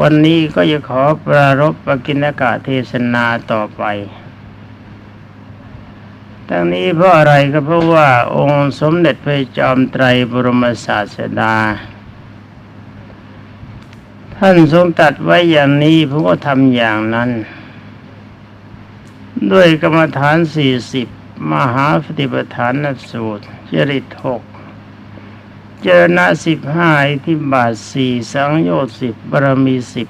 วันนี้ก็จะขอปรารบปกิณกะเทศนาต่อไป ทั้งนี้เพราะอะไรก็เพราะว่าองค์สมเด็จพระจอมไตรบรมศาสดา ท่านทรงตัดไว้อย่างนี้ผมก็ทำอย่างนั้น ด้วยกรรมฐานสี่สิบมหาปฏิปทานสูตรจริตหก จรณะสิบห้าทธิบาทสี่สังโยชน์สิบบารมีสิบ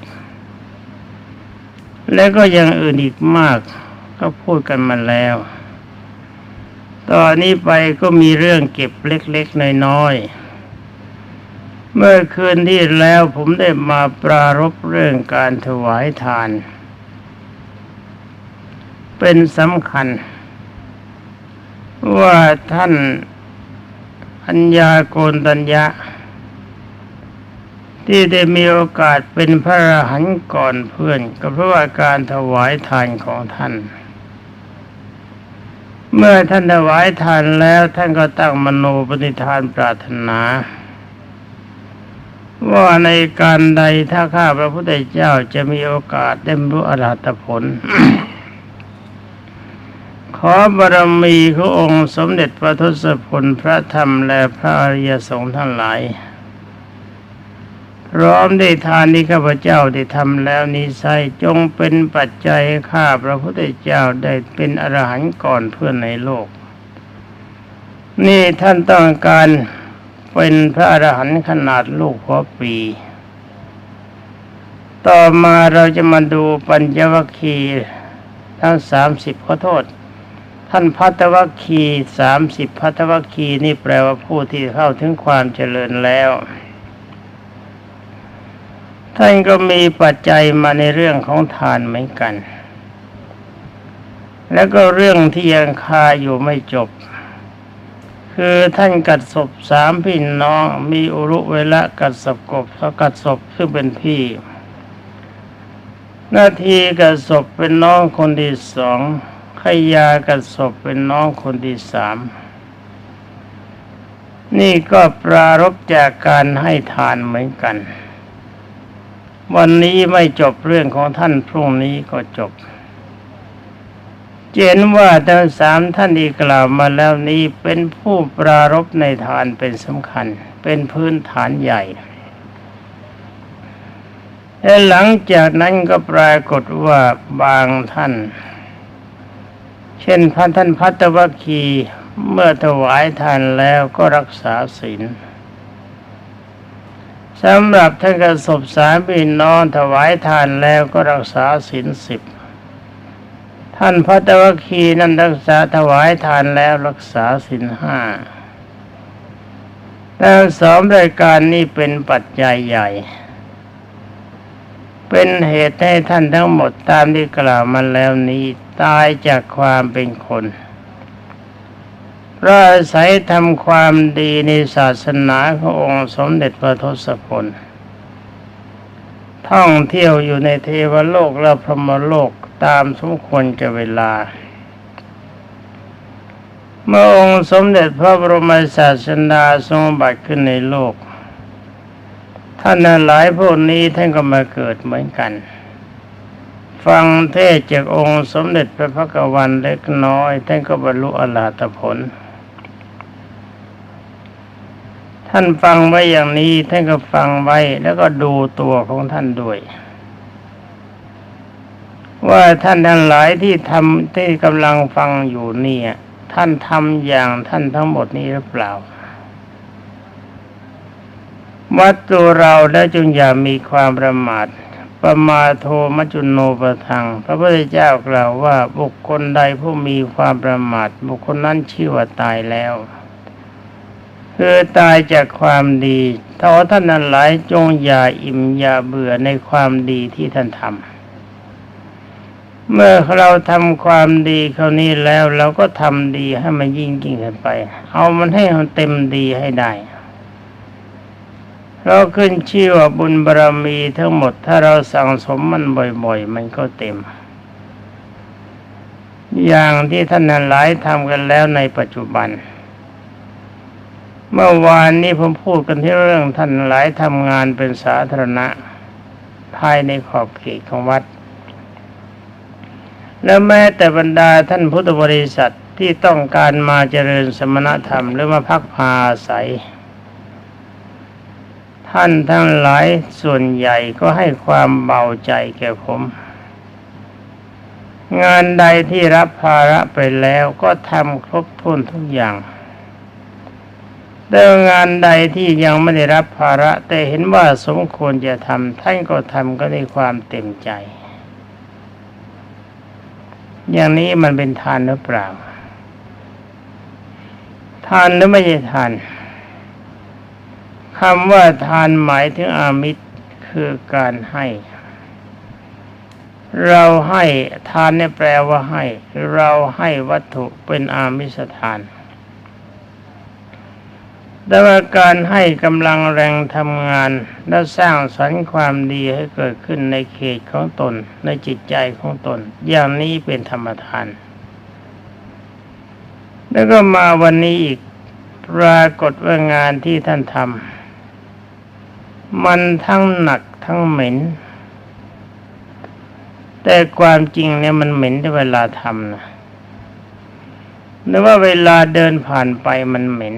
และก็ยังอื่นอีกมากก็พูดกันมาแล้ว ตอนนี้ไปก็มีเรื่องเก็บเล็กๆน้อยๆ เมื่อคืนที่แล้วผมได้มาปรารบเรื่องการถวายทาน เป็นสำคัญ ว่าท่านัญญาโกนตัญญะ ที่ได้มีโอกาสเป็นพระอรหันต์ก่อนเพื่อน ก็เพราะว่าการถวายทานของท่าน เมื่อท่านถวายทานแล้วท่านก็ตั้งมโนปณิธานปรารถนา ว่าในการใดถ้าข้าพระพุทธเจ้าจะมีโอกาสได้บรรลุอรหัตผล ขอบารมีขององค์สมเด็จพระทศพลพระธรรมและพระอริยสงฆ์ทั้งหลาย พร้อมได้ทานนี้ข้าพเจ้าได้ทำแล้วนี้ไซจงเป็นปัจจัยข้าพระพุทธเจ้าได้เป็นอรหันต์ก่อนเพื่อนในโลก นี่ท่านต้องการเป็นพระอรหันต์ขนาดลูกหัวปี ต่อมาเราจะมาดูปัญญวัคคีย์ทั้งสามสิบขอโทษ ท่านพัทวัคคีสามสิบพัทวัคคีนี่แปลว่าผู้ที่เข้าถึงความเจริญแล้ว ท่านก็มีปัจจัยมาในเรื่องของทานเหมือนกัน แล้วก็เรื่องที่ยังคาอยู่ไม่จบ คือท่านกัดศพสามพี่น้องมีอุรุเวละกัดศพกบแล้วกัดศพซึ่งเป็นพี่หน้าที่กัดศพเป็นน้องคนที่สอง ขยากัดศพเป็นน้องคนที่สาม นี่ก็ปรารบจากการให้ทานเหมือนกัน วันนี้ไม่จบเรื่องของท่านพรุ่งนี้ก็จบ เจนว่าทั้งสามท่านที่กล่าวมาแล้วนี้เป็นผู้ปรารบในทานเป็นสำคัญ เป็นพื้นฐานใหญ่และหลังจากนั้นก็ปรากฏว่าบางท่าน เช่นพันท่านพัตวคีเมื่อถวายทานแล้วก็รักษาศีลสำหรับท่านกระสบสามีนองถวายทานแล้วก็รักษาศีลสิบท่านพัตวคีนั้นรักษาถวายทานแล้วรักษาศีลห้าแล้วสองรายการนี้เป็นปัจจัยใหญ่ เป็นเหตุให้ท่านทั้งหมดตามที่กล่าวมาแล้วนี้ตายจากความเป็นคนเพราะอาศัยทำความดีในศาสนาขององค์สมเด็จพระทศพลท่องเที่ยวอยู่ในเทวโลกและพรหมโลกตามสมควรจะเวลา เมื่อองค์สมเด็จพระบรมศาสดาทรงบัติขึ้นในโลก ท่านหลายพวกนี้ท่านก็มาเกิดเหมือนกัน ฟังเทศจากองค์สมเด็จพระพักวันเล็กน้อย ท่านก็บรรลุอรหัตผล ท่านฟังไว้อย่างนี้ท่านก็ฟังไว้แล้วก็ดูตัวของท่านด้วย ว่าท่านทั้งหลายที่ทำที่กำลังฟังอยู่เนี่ย ท่านทำอย่างท่านทั้งหมดนี้หรือเปล่า วัดตัวเราแล้วจงอย่ามีความประมาทประมาโทมัจจุโนประทัง พระพุทธเจ้ากล่าวว่าบุคคลใดผู้มีความประมาท บุคคลนั้นชื่อว่าตายแล้วคือตายจากความดีถ้าว่าท่านนั้นหลายจงอย่าอิ่มอย่าเบื่อในความดีที่ท่านทำเมื่อเราทำความดีคราวนี้แล้วเราก็ทำดีให้มันยิ่งยิ่งขึ้นไป เอามันให้มันเต็มดีให้ได้ ราขึ้นชื่อว่าบุญบารรมีทั้งหมดถ้าเราสั่งสมมันบ่อยๆ มันก็เต็ม อย่างที่ท่านนั้นหลายทำกันแล้วในปัจจุบัน เมื่อวานนี้ผมพูดกันที่เรื่องท่านหลายทำงานเป็นสาธารณะ ภายในขอบเขตของวัด แล้วแม้แต่บรรดาท่านพุทธบริษัทที่ต้องการมาเจริญสมณธรรมหรือมาพักพาอาศัย ท่านทั้งหลายส่วนใหญ่ก็ให้ความเบาใจแก่ผม งานใดที่รับภาระไปแล้วก็ทำครบถ้วนทุกอย่างแต่งานใดที่ยังไม่ได้รับภาระ แต่เห็นว่าสมควรจะทำท่านก็ทำก็ด้วยความเต็มใจ อย่างนี้มันเป็นทานหรือเปล่าทานหรือไม่ใช่ทาน คำว่าทานหมายถึงอามิตรคือการให้ เราให้ทานเนี่ยแปลว่าให้ เราให้วัตถุเป็นอามิสทาน แต่ว่าการให้กำลังแรงทำงาน และสร้างสรรค์ความดีให้เกิดขึ้นในเขตของตน ในจิตใจของตน อย่างนี้เป็นธรรมทาน แล้วก็มาวันนี้อีกปรากฏว่างานที่ท่านทำ มันทั้งหนักทั้งเหม็น แต่ความจริงเนี่ยมันเหม็นในเวลาทำนะหรือว่าเวลาเดินผ่านไปมันเหม็น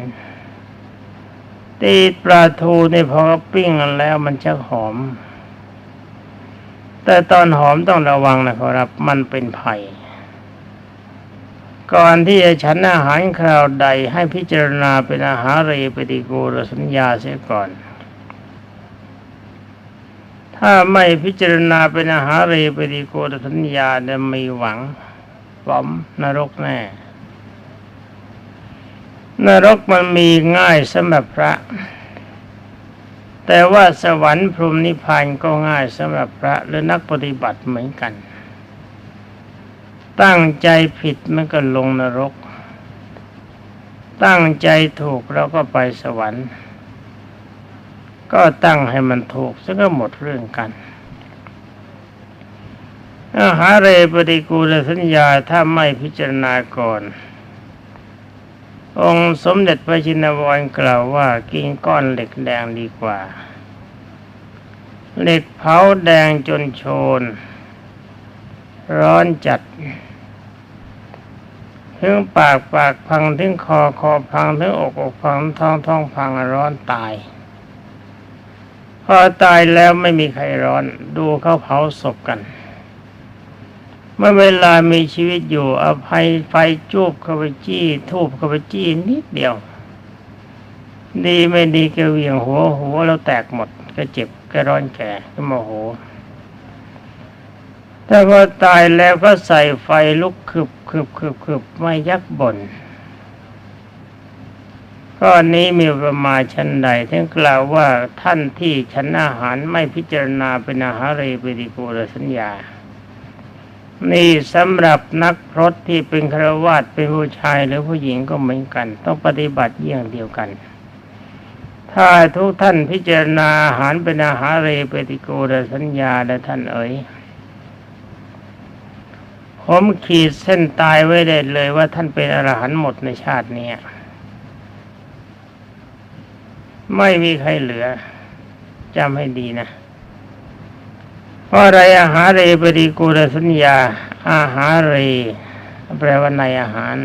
ตีปลาทูนี่พอปิ้งแล้วมันจะหอม แต่ตอนหอมต้องระวังนะครับ มันเป็นไผ่ก่อนที่จะฉันอาหารคราวใดให้พิจารณาเป็นอาหารเรปฏิกูลสัญญาเสียก่อน ถ้าไม่พิจารณาเป็นอาหารเรปฏิโกูลสัญญาจะมีหวังหวอมนรกแน่ นรกมันมีง่ายสำหรับพระ แต่ว่าสวรรค์พรหมนิพพานก็ง่ายสำหรับพระหรือนักปฏิบัติเหมือนกัน ตั้งใจผิดมันก็ลงนรก ตั้งใจถูกเราก็ไปสวรรค์ ก็ตั้งให้มันถูกซะก็หมดเรื่องกันอาหาเรปฏิกูลสัญญาถ้าไม่พิจารณาก่อน องค์สมเด็จพระชินวรกล่าวว่ากินก้อนเหล็กแดงดีกว่า เหล็กเผาแดงจนโชน ร้อนจัดถึงปากปากพังถึงคอคอพังถึงอกอกพังท้องท้องพังร้อนตาย พอตายแล้วไม่มีใครร้อน ดูเขาเผาศพกัน เมื่อเวลามีชีวิตอยู่อภัยไฟจูบเข้าไปจี้ทูบเข้าไปจี้นิดเดียว ดีไม่ดีก็เวียงหัวหัวแล้วแตกหมดก็เจ็บก็ร้อนแก่ก็โมโหถ้าพอตายแล้วก็ใส่ไฟลุกคึบคึบคึบคึบไม่ยักบ่น ก้อนนี้มีประมาณชั้นใดท่านกล่าวว่าท่านที่ฉันอาหารไม่พิจารณาเป็นอาหารเรปฏิกูลสัญญา นี่สำหรับนักพรตที่เป็นครวาสเป็นผู้ชายหรือผู้หญิงก็เหมือนกัน ต้องปฏิบัติเยี่ยงเดียวกัน ถ้าทุกท่านพิจารณาอาหารเป็นอาหารเรปฏิกูลสัญญาและท่านเอ๋ยผมขีดเส้นตายไว้ได้เลยว่าท่านเป็นอรหันต์หมดในชาตินี้ ไม่มีใครเหลือจำให้ดีนะเพราะอะไรอาหารเรปฏิกูลสัญญา อาหารเร แปลว่าในอาหาร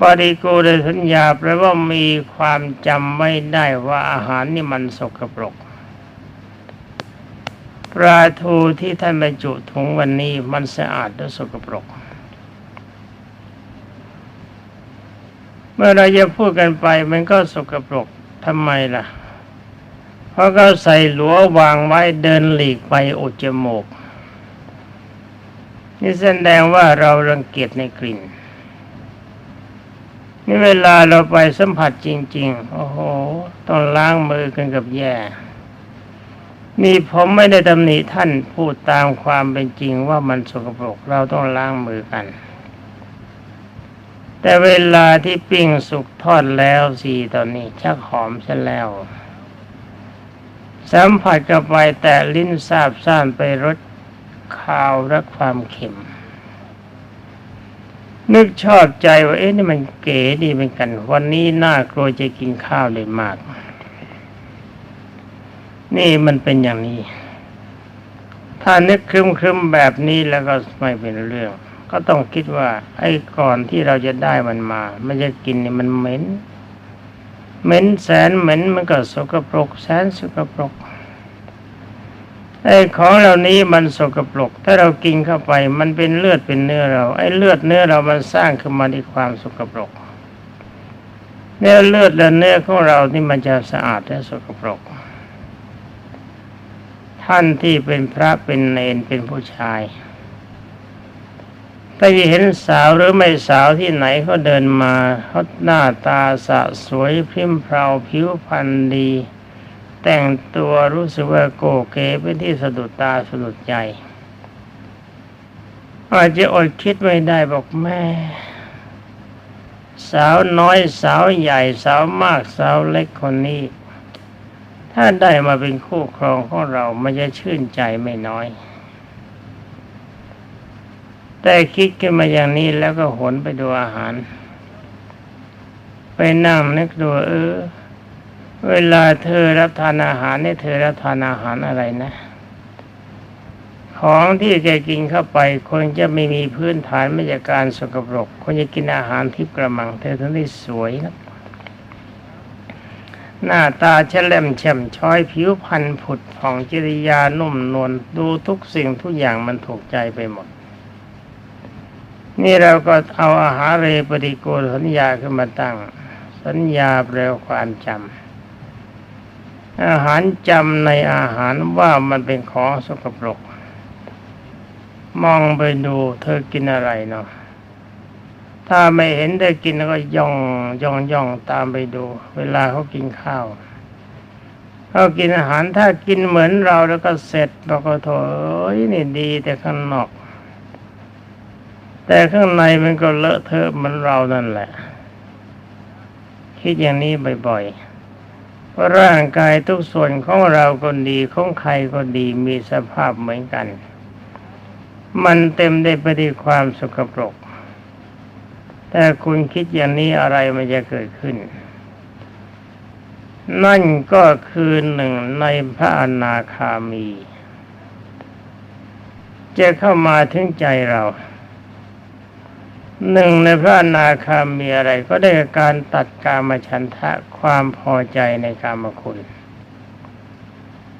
ปฏิกูลสัญญาแปลว่ามีความจำไม่ได้ว่าอาหารนี่มันสกปรกปลาทูที่ท่านบรรจุถุงวันนี้มันสะอาดและสกปรก เมื่อเราจะพูดกันไปมันก็สกปรก ทำไมล่ะ เพราะเขาใส่หลัววางไว้เดินหลีกไปอุดจมูก นี่แสดงว่าเรารังเกียจในกลิ่น นี่เวลาเราไปสัมผัสจริง ๆ โอ้โห ต้องล้างมือกันกับแย่นี่ผมไม่ได้ตำหนิท่านพูดตามความเป็นจริงว่ามันสกปรกเราต้องล้างมือกัน แต่เวลาที่ปิ้งสุกทอดแล้วสีตอนนี้ชักหอมซะแล้วสัมผัสกับไปแต่ลิ้นซาบซ่านไปรสข้าวและความเค็ม นึกชอบใจว่าเอ๊ะนี่มันเก๋ดีเป็นกัน วันนี้น่ากลัวจะกินข้าวเลยมาก นี่มันเป็นอย่างนี้ ถ้านึกครึมครึมๆแบบนี้แล้วก็ไม่เป็นเรื่อง ก็ต้องคิดว่า ไอ้ก่อนที่เราจะได้มันมามันจะกินเนี่ยมันเหม็นเหม็นแสนเหม็นมันก็สกปรกแสนสกปรกไอ้ของเหล่านี้มันสกปรก ถ้าเรากินเข้าไป มันเป็นเลือดเป็นเนื้อเรา ไอ้เลือดเนื้อเรามันสร้างขึ้นมาในความสกปรกเนื้อเลือดและเนื้อของเรานี่มันจะสะอาดและสกปรก ท่านที่เป็นพระเป็นเนนเป็นผู้ชาย ถ้าเห็นสาวหรือไม่สาวที่ไหนเขาเดินมาเขาหน้าตาสะสวยพริ้มเพราผิวพรรณดี แต่งตัวรู้สึกว่าโกเก๋เป็นที่สะดุดตาสะดุดใจ อาจจะอดคิดไม่ได้บอกแม่ สาวน้อยสาวใหญ่สาวมากสาวเล็กคนนี้ ถ้าได้มาเป็นคู่ครองของเรามันจะชื่นใจไม่น้อย แต่คิดขึ้นมาอย่างนี้แล้วก็หนไปดูอาหาร ไปนั่งนึกดูเออ เวลาเธอรับทานอาหารเนี่ยเธอรับทานอาหารอะไรนะ ของที่แกกินเข้าไปคงจะไม่มีพื้นฐานมาจากการสกปรกคงจะกินอาหารที่กระมัง เธอถึงได้สวยนะหน้าตาแฉลมแฉ่มช้อยผิวพรรณผุดผ่องจิริยานุ่มนวลดูทุกสิ่งทุกอย่างมันถูกใจไปหมด นี่เราก็เอาอาหารเรปฏิโกลสัญญาขึ้นมาตั้ง สัญญาแปลวความจำอาหารจำในอาหารว่ามันเป็นของสกปรก มองไปดูเธอกินอะไรเนาะถ้าไม่เห็นได้กินก็ย่องย่องย่องตามไปดู เวลาเขากินข้าวเขากินอาหารถ้ากินเหมือนเราแล้วก็เสร็จเราก็โถอยนี่ดีแต่ข้างนอก แต่ข้างในมันก็เลอะเทอะเหมือนเรานั่นแหละ คิดอย่างนี้บ่อยๆเพราะร่างกายทุกส่วนของเราก็ดีของใครก็ดีมีสภาพเหมือนกัน มันเต็มได้ไปด้วยความสกปรก แต่คุณคิดอย่างนี้อะไรมันจะเกิดขึ้น นั่นก็คือหนึ่งในพระอนาคามี จะเข้ามาถึงใจเรา หนึ่งในพระนาคามีอะไรก็ได้การตัดกามฉันทะความพอใจในกามคุณ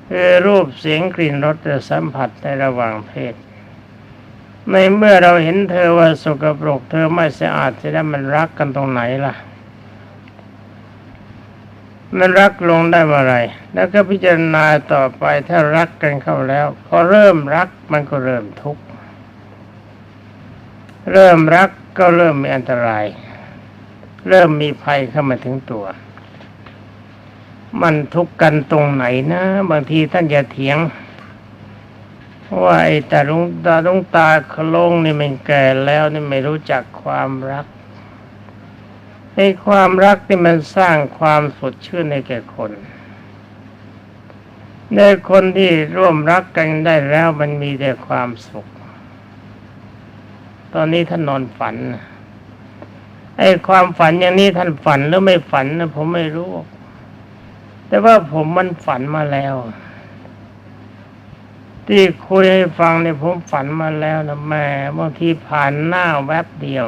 คือรูปเสียงกลิ่นรสและสัมผัสในระหว่างเพศ ในเมื่อเราเห็นเธอว่าสกปรกเธอไม่สะอาดจะได้มันรักกันตรงไหนล่ะ มันรักลงได้เมื่อไรแล้วก็พิจารณาต่อไปถ้ารักกันเข้าแล้ว พอเริ่มรักมันก็เริ่มทุกข์เริ่มรัก ก็เริ่มมีอันตราย เริ่มมีภัยเข้ามาถึงตัว มันทุกข์กันตรงไหนนะ บางทีท่านจะเถียงว่าไอ้ตาลุงตาลุงตาโคลงนี่มันแก่แล้วนี่ไม่รู้จักความรักไอ้ความรักนี่มันสร้างความสดชื่นในแก่คนในคนที่ร่วมรักกันได้แล้วมันมีแต่ความสุข ตอนนี้ท่านนอนฝันไอ้ความฝันอย่างนี้ท่านฝันหรือไม่ฝันนะผมไม่รู้ แต่ว่าผมมันฝันมาแล้ว ที่คุยให้ฟังเนี่ยผมฝันมาแล้วนะแม่บางทีผ่านหน้าแวบเดียว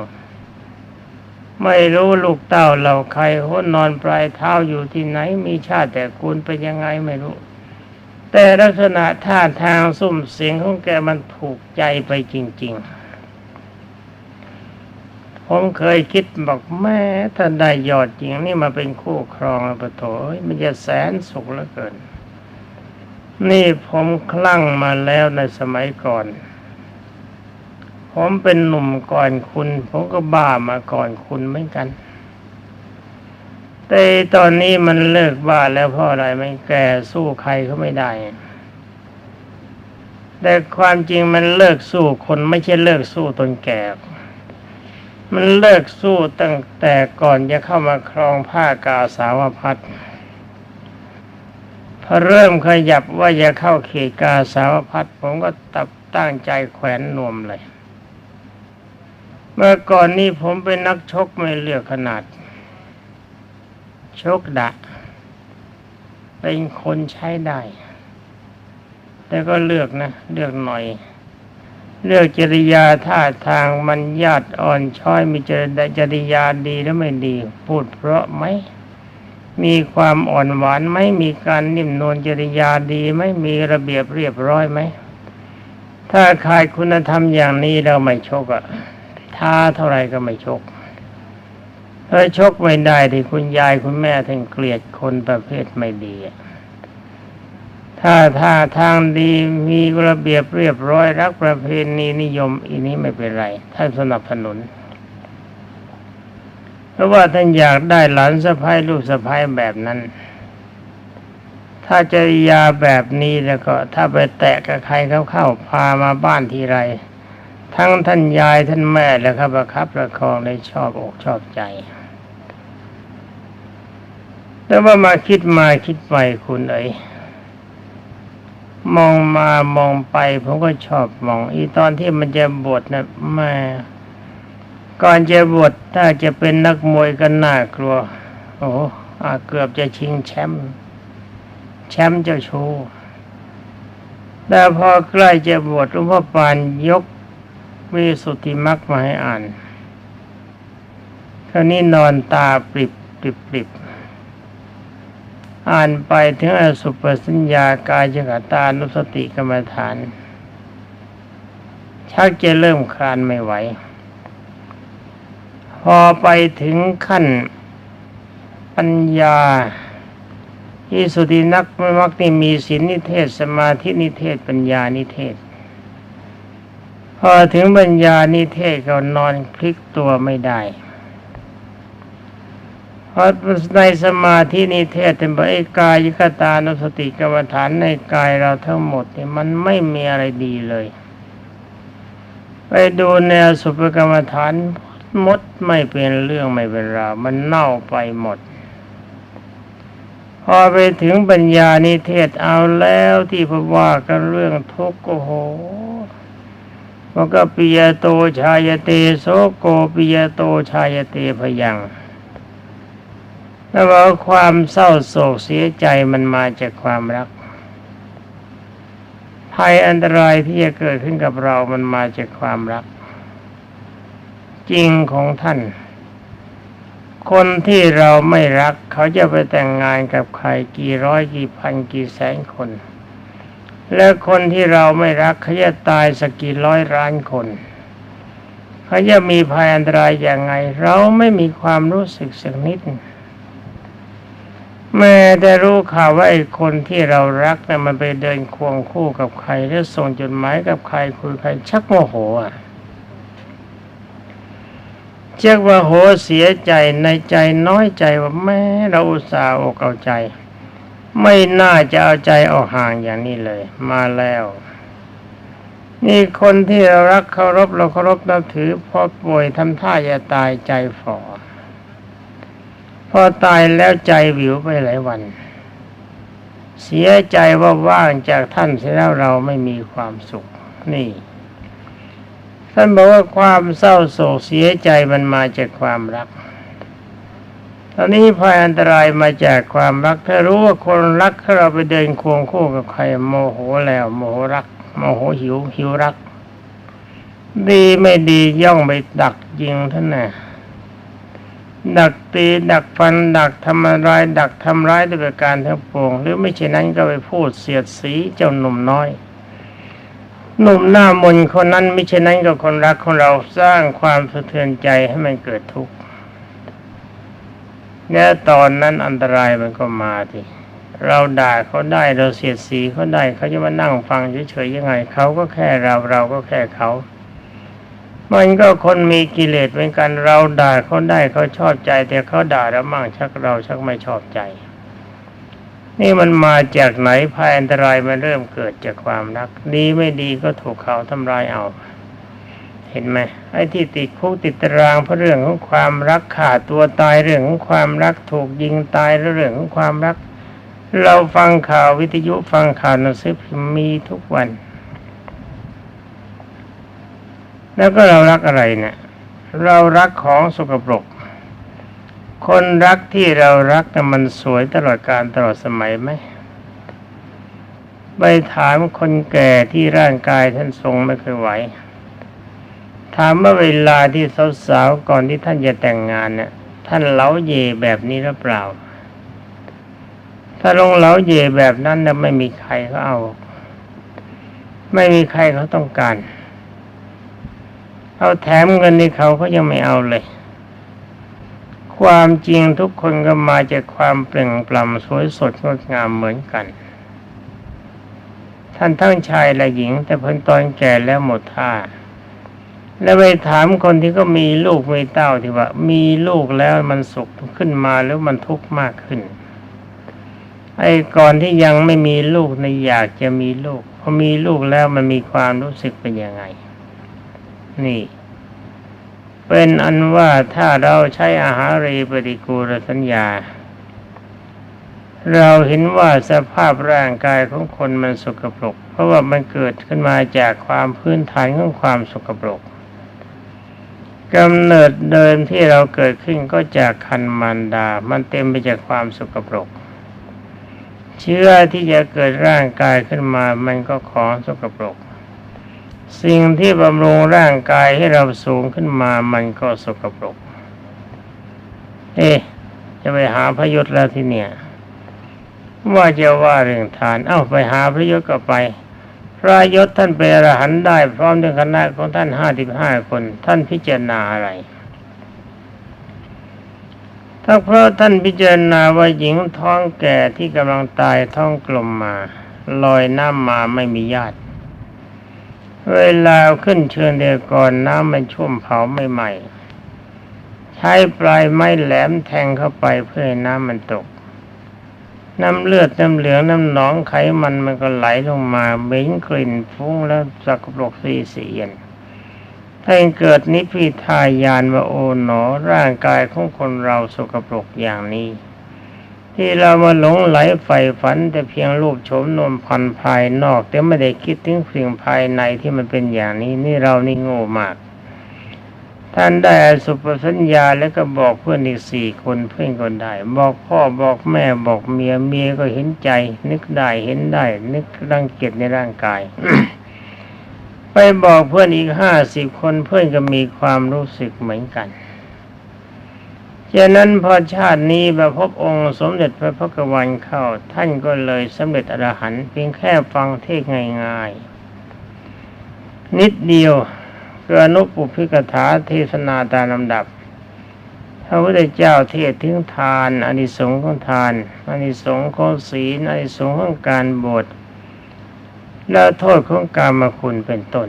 ไม่รู้ลูกเต้าเราใครหัวนอนปลายเท้าอยู่ที่ไหน มีชาติแต่คุณเป็นยังไงไม่รู้ แต่ลักษณะท่าทางสุ่มเสียงของแกมันถูกใจไปจริง ๆ ผมเคยคิดบอกแม่ถ้าได้ยอดจริงนี่มาเป็นคู่ครองปะโถมันจะแสนสุขเหลือเกิน นี่ผมคลั่งมาแล้วในสมัยก่อน ผมเป็นหนุ่มก่อนคุณ ผมก็บ้ามาก่อนคุณเหมือนกัน แต่ตอนนี้มันเลิกบ้าแล้วเพราะอะไรมันแก่สู้ใครเขาไม่ได้แต่ความจริงมันเลิกสู้คนไม่ใช่เลิกสู้ตนแก่ มันเลิกสู้ตั้งแต่ก่อนจะเข้ามาครองผ้ากาสาวพัดพอเริ่มขยับว่าจะเข้าเขตกาสาวพัดผมก็ตับตั้งใจแขวนนวมเลย เมื่อก่อนนี้ผมเป็นนักชกไม่เลือกขนาด ชกดะ เป็นคนใช้ได้ แต่ก็เลือกนะ เลือกหน่อย เลือกจริยาท่าทางมันญาติอ่อนช้อยมีจริจริยาดีหรือไม่ดี พูดเพราะไหมมีความอ่อนหวานไหมมีการนิ่มนวลจริยาดีไหมมีระเบียบเรียบร้อยไหมถ้าขาดคุณธรรมอย่างนี้เราไม่ชกอะท้าเท่าไรก็ไม่ชกเออชกไม่ได้ที่คุณยายคุณแม่ถึงเกลียดคนประเภทไม่ดีอะ ถ้าท่าทางดีมีระเบียบเรียบร้อยรักประเพณีนิยมอีนี้ไม่เป็นไรท่านสนับสนุน เพราะว่าท่านอยากได้หลานสะพ้ายลูกสะพ้ายแบบนั้น ถ้าจริยาแบบนี้แล้วก็ ถ้าไปแตะกับใครเข้าเข้าพามาบ้านทีไร ทั้งท่านยายท่านแม่แล้วครับประคับประคองได้ชอบอกชอบใจแต่ว่ามาคิดมาคิดไปคุณเอ๋ย มองมามองไป ผมก็ชอบมอง อีตอนที่มันจะบวชนะแม่ก่อนจะบวชถ้าจะเป็นนักมวยก็น่ากลัว โอ้อาเกือบจะชิงแชมป์แชมป์เจ้าชู้แต่พอใกล้จะบวชหลวงพ่อปานยกวิสุทธิมรรคมาให้อ่านคราวนี้นอนตาปริบปริบปริบ อ่านไปถึงอสุปสัญญากายจกตานุสติกรรมฐาน ชักจะเริ่มคลานไม่ไหว พอไปถึงขั้นปัญญาอิสุตินักไม่มักนี่มีศีลนิเทศสมาธินิเทศปัญญานิเทศ พอถึงปัญญานิเทศก็นอนพลิกตัวไม่ได้ ราะในสมาธินิเทศเป็นบอกไอ้กายยคตานุสติกรรมฐานในกายเราทั้งหมดเนี่ยมันไม่มีอะไรดีเลย ไปดูแนวสุภกรรมฐานมดไม่เป็นเรื่องไม่เป็นราวมันเน่าไปหมด พอไปถึงปัญญานิเทศเอาแล้วที่พว่ากันเรื่องทุกข์โอ้โหมันก็ปิยโตชายเตโสโกปิยโตชายเตพยัง แล้วว่าความเศร้าโศกเสียใจมันมาจากความรัก ภัยอันตรายที่จะเกิดขึ้นกับเรามันมาจากความรัก จริงของท่าน คนที่เราไม่รัก เขาจะไปแต่งงานกับใครกี่ร้อยกี่พันกี่แสนคน และคนที่เราไม่รักเขาจะตายสักกี่ร้อยล้านคนเขาจะมีภัยอันตรายอย่างไง เราไม่มีความรู้สึกสักนิด แม้แต่รู้ข่าวว่าไอ้คนที่เรารักนะ่ะมันไปเดินควงคู่กับใครแล้วส่งจดหมายกับใครคุยใครชักโมโหอะเช็กว่าโหเสียใจในใจน้อยใจว่าแม่เราอุตส่าห์อกเอาใจ ไม่น่าจะเอาใจออกห่างอย่างนี้เลย มาแล้วนี่คนที่เรารักเคารพเราเคารพนับถือพอป่วยทำท่าจะตายใจฝ่อ พอตายแล้วใจวิวไปหลายวัน เสียใจว่าว่างจากท่านเสียแล้วเราไม่มีความสุข นี่ ท่านบอกว่าความเศร้าโศกเสียใจมันมาจากความรักตอนนี้ภัยอันตรายมาจากความรัก ถ้ารู้ว่าคนรักถ้าเราไปเดินควงคู่กับใครโมโหแล้ว โมโหรัก โมโหหิวหิวรัก ดีไม่ดีย่องไปดักยิงท่านน่ะ ดักตีดักฟันดักทำร้ายดักทำร้ายด้วยการทั้งปวง หรือไม่เช่นนั้นก็ไปพูดเสียดสีเจ้าหนุ่มน้อยหนุ่มหน้ามนคนนั้นไม่เช่นนั้นก็คนรักของเราสร้างความสะเทือนใจให้มันเกิดทุกข์เนี่ยตอนนั้นอันตรายมันก็มาทีเราด่าเขาได้เราเสียดสีเขาได้เขาจะมานั่งฟังเฉยๆยังไงเขาก็แค่เราเราก็แค่เขา มันก็คนมีกิเลสเหมือนกันเราด่าเขาได้เขาชอบใจ แต่เขาด่าเรามั่งชักเราชักไม่ชอบใจ นี่มันมาจากไหนภัยอันตรายมันเริ่มเกิดจากความรัก ดีไม่ดีก็ถูกเขาทำลายเอา เห็นไหมไอ้ที่ติดคุกติดตารางเพราะเรื่องของความรักขาดตัวตายเรื่องของความรักถูกยิงตายเรื่องของความรัก เราฟังข่าววิทยุฟังข่าวหนังสือพิมพ์มีทุกวัน แล้วก็เรารักอะไรเนี่ยเรารักของสกปรก คนรักที่เรารักน่มันสวยตลอดการตลอดสมัยไหมไปถามคนแก่ที่ร่างกายท่านทรงไม่เคยไหว ถามว่าเวลาที่สาวๆก่อนที่ท่านจะแต่งงานเนี่ยท่านเล้าเยแบบนี้หรือเปล่า ถ้าลงเล้าเยแบบนั้นนะไม่มีใครเขาเอา ไม่มีใครเขาต้องการ เอาแถมเงินในเขาเขายังไม่เอาเลย ความจริงทุกคนก็มาจากความเปล่งปลั่งสวยสดงดงามเหมือนกัน ท่านทั้งชายและหญิง แต่เพิ่นตอนแก่แล้วหมดท่า แล้วไปถามคนที่ก็มีลูกมีเต้าที่ว่า มีลูกแล้วมันสุขขึ้นมาแล้วมันทุกข์มากขึ้นไอ้ก่อนที่ยังไม่มีลูกในอยากจะมีลูกพอมีลูกแล้วมันมีความรู้สึกเป็นยังไง นี่ เป็นอันว่าถ้าเราใช้อาหารเรปฏิกูลสัญญา เราเห็นว่าสภาพร่างกายของคนมันสกปรก เพราะว่ามันเกิดขึ้นมาจากความพื้นฐานของความสกปรกกำเนิดเดิมที่เราเกิดขึ้นก็จากคันมารดา มันเต็มไปจากความสกปรก เชื้อที่จะเกิดร่างกายขึ้นมา มันก็ของสกปรก สิ่งที่บำรุงร่างกายให้เราสูงขึ้นมามันก็สกปรก เอ๊จะไปหาพระยศแล้วที่เนี่ย ว่าจะว่าเรื่องทาน เอ้าไปหาพระยศก็ไป พระยศท่านเป็นอรหันต์ได้ พร้อมด้วยคณะของท่านห้าสิบห้าคน ท่านพิจารณาอะไรถ้าเพราะท่านพิจารณาว่าหญิงท้องแก่ที่กำลังตายท้องกลมมา ลอยน้ำมาไม่มีญาติ เวลาขึ้นเชิญเดียก่อนน้ำมันชุ่มเผาไม่ไหม้ใช้ปลายไม้แหลมแทงเข้าไปเพื่อให้น้ำมันตก น้ำเลือดน้ำเหลืองน้ำหนองไขมันมันก็ไหลลงมาเหม็นกลิ่นฟุ้งแล้วสกปรกสีเสียนถ้าเกิดนิพพิทายานว่าโอ๋หนอร่างกายของคนเราสกปรกอย่างนี้ ที่เรามาหลงไหลใฝ่ฝัน แต่เพียงรูปโฉมนวมพันภายนอก แต่ไม่ได้คิดถึงสิ่งภายในที่มันเป็นอย่างนี้นี่เรานี่โง่มาก ท่านได้สุปสัญญาแล้วก็บอกเพื่อนอีกสี่คนเพื่อนก็ได้ บอกพ่อบอกแม่บอกเมียเมียก็เห็นใจ นึกได้เห็นได้ นึกรังเกียจในร่างกาย ไปบอกเพื่อนอีกห้าสิบคนเพื่อนก็มีความรู้สึกเหมือนกัน ฉะนั้นพอชาตินี้มาพบองค์สมเด็จพระพุทธวันเข้า ท่านก็เลยสำเร็จอรหันต์เพียงแค่ฟังเทศง่ายๆ นิดเดียวคืออนุปุพิกถาเทศนาตามลำดับ พระพุทธเจ้าเทศถึงทานอานิสงส์ของทานอานิสงส์ของศีลอานิสงส์ของการบวชและโทษของกรรมาคุณเป็นต้น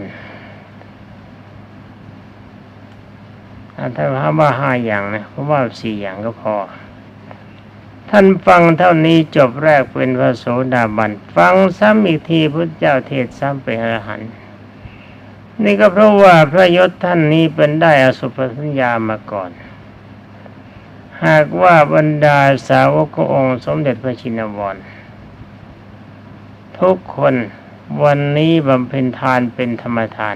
อ่าถ้าว่าห้าอย่างนะเพราะว่าสี่อย่างก็พอ ท่านฟังเท่านี้จบแรกเป็นพระโสดาบัน ฟังซ้ำอีกทีพระเจ้าเทศซ้ำเป็นอรหันต์นี่ก็เพราะว่าพระยศท่านนี้เป็นได้อสุปสัญญามาก่อน หากว่าบรรดาสาวกององค์สมเด็จพระชินวรทุกคนวันนี้บำเพ็ญทานเป็นธรรมทาน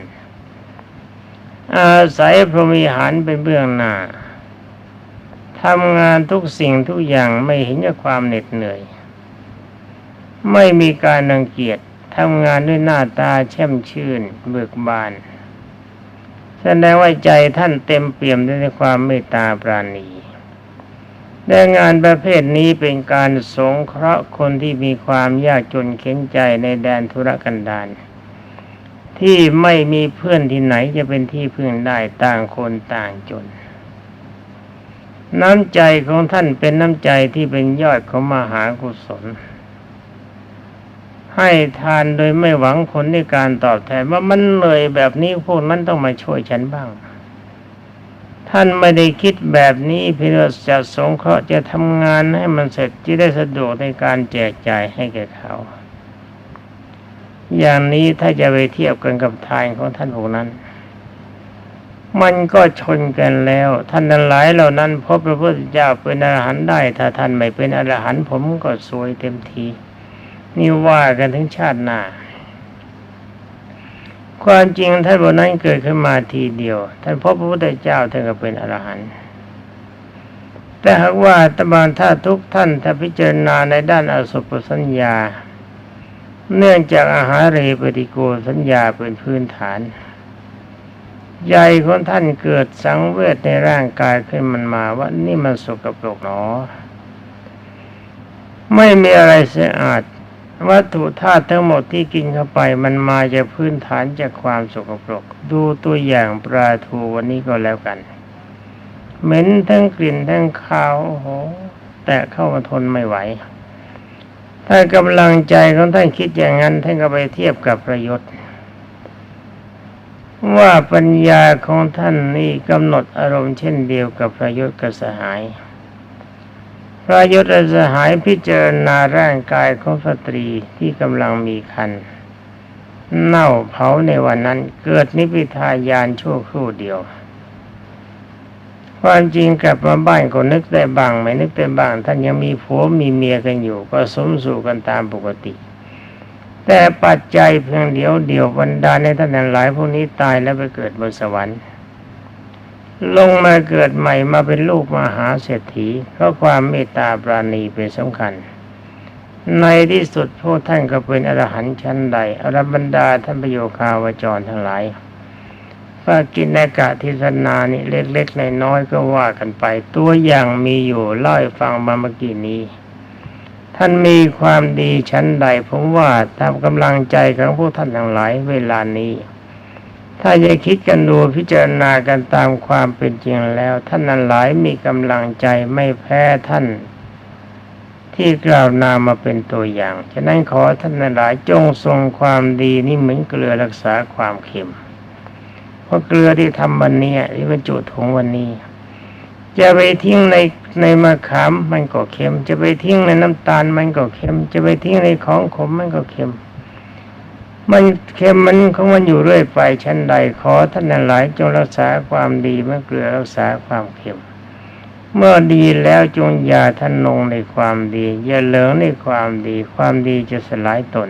อาศัยพรหมิหารเป็นเบื้องหน้าทำงานทุกสิ่งทุกอย่างไม่เห็นจากความเหน็ดเหนื่อย ไม่มีการรังเกียจทำงานด้วยหน้าตาแช่มชื่น เบิกบานแสดงว่าใจท่านเต็มเปี่ยมด้วยความเมตตาปราณีและงานประเภทนี้เป็นการสงเคราะห์คนที่มีความยากจนเข็นใจในแดนธุรกันดาร ที่ไม่มีเพื่อนที่ไหนจะเป็นที่พึ่งได้ต่างคนต่างจน น้ำใจของท่านเป็นน้ำใจที่เป็นยอดของมหากุศล ให้ทานโดยไม่หวังผลในการตอบแทนว่ามันเลยแบบนี้พวกนั้นต้องมาช่วยฉันบ้าง ท่านไม่ได้คิดแบบนี้เพื่อจะสงเคราะห์จะทำงานให้มันเสร็จจะได้สะดวกในการแจกจ่ายให้แก่เขา อย่างนี้ถ้าจะไปเทียบกันกับทานของท่านพวกนั้น มันก็ชนกันแล้ว ท่านนั้นหลายเหล่านั้นพบพระพุทธเจ้าเป็นอรหันต์ได้ ถ้าท่านไม่เป็นอรหันต์ผมก็สวยเต็มที นี่ว่ากันถึงชาติหน้าความจริงท่านบนนั้นเกิดขึ้นมาทีเดียว ท่านพบพระพุทธเจ้าท่านก็เป็นอรหันต์แต่หากว่าตบานถ้าทุกท่านถ้าพิจารณาในด้านอสุปสัญญา เนื่องจากอาหารเรปฏิโกสัญญาเป็นพื้นฐานใจของท่านเกิดสังเวชในร่างกายขึ้นมันมาว่านี่มันสกปรกหนอ ไม่มีอะไรสะอาด วัตถุธาตุทั้งหมดที่กินเข้าไปมันมาจากพื้นฐานจากความสกปรก ดูตัวอย่างปลาทูวันนี้ก็แล้วกัน เหม็นทั้งกลิ่นทั้งคาวโอ้โห แต่เข้ามาทนไม่ไหว ถ้ากำลังใจของท่านคิดอย่างนั้น ท่านก็ไปเทียบกับประยศว่าปัญญาของท่านนี่กำหนดอารมณ์เช่นเดียวกับพระยศกับสหายพระยศและสหายพิจารณาร่างกายของสตรีที่กำลังมีคันเน่าเผาในวันนั้นเกิดนิพพิทายานชั่วครู่เดียว ความจริงกลับมาบ้านก็นึกได้บ้างไม่นึกได้บ้าง ท่านยังมีผัวมีเมียกันอยู่ ก็สมสู่กันตามปกติ แต่ปัจจัยเพียงเดียวเดียวบรรดาในท่านหลายพวกนี้ตายแล้วไปเกิดบนสวรรค์ ลงมาเกิดใหม่มาเป็นลูกมหาเศรษฐีเพราะความเมตตาปราณีเป็นสำคัญ ในที่สุดพวกท่านก็เป็นอรหันต์ชั้นใดอรบรรดาท่านประโยคาวจรทั้งหลาย ว่ากินในกะทิศนานี่ เล็กๆในน้อยก็ว่ากันไป ตัวอย่างมีอยู่เล่าให้ฟังมาเมื่อกี้นี้ ท่านมีความดีชั้นใดผมว่าตามกำลังใจของพวกท่านทั้งหลายเวลานี้ ถ้าจะคิดกันดูพิจารณากันตามความเป็นจริงแล้ว ท่านนั้นหลายมีกำลังใจไม่แพ้ท่านที่กล่าวนามมาเป็นตัวอย่าง ฉะนั้นขอท่านนั้นหลายจงทรงความดีนี่เหมือนเกลือรักษาความเค็ม เพราะเกลือที่ทำวันนี้ที่บรรจุถุงวันนี้ จะไปทิ้งในในมะขามมันก็เค็ม จะไปทิ้งในน้ำตาลมันก็เค็ม จะไปทิ้งในของขมมันก็เค็ม มันเค็มมันของมันอยู่เรื่อยไปชั้นใดขอท่านหลายจงรักษาความดีเมื่อเกลือรักษาความเค็ม เมื่อดีแล้วจงอย่าทะนงในความดี อย่าเหลิงในความดี ความดีจะสลายตน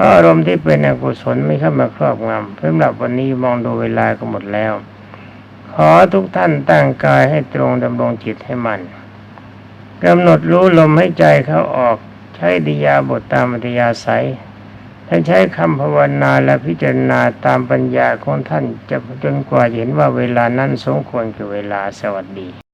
เพราอารมณ์ที่เป็นอกุศลไม่เข้ามาครอบงำสำหรับวันนี้มองดูเวลาก็หมดแล้ว ขอทุกท่านตั้งกายให้ตรงดำรงจิตให้มันกำหนดรู้ลมให้ใจเขาออกใช้ดิยาบทตามอัธยาศัยท่านใช้คำภาวนาและพิจารณาตามปัญญาของท่านจะจนกว่าเห็นว่าเวลานั้นสมควรกับเวลาสวัสดี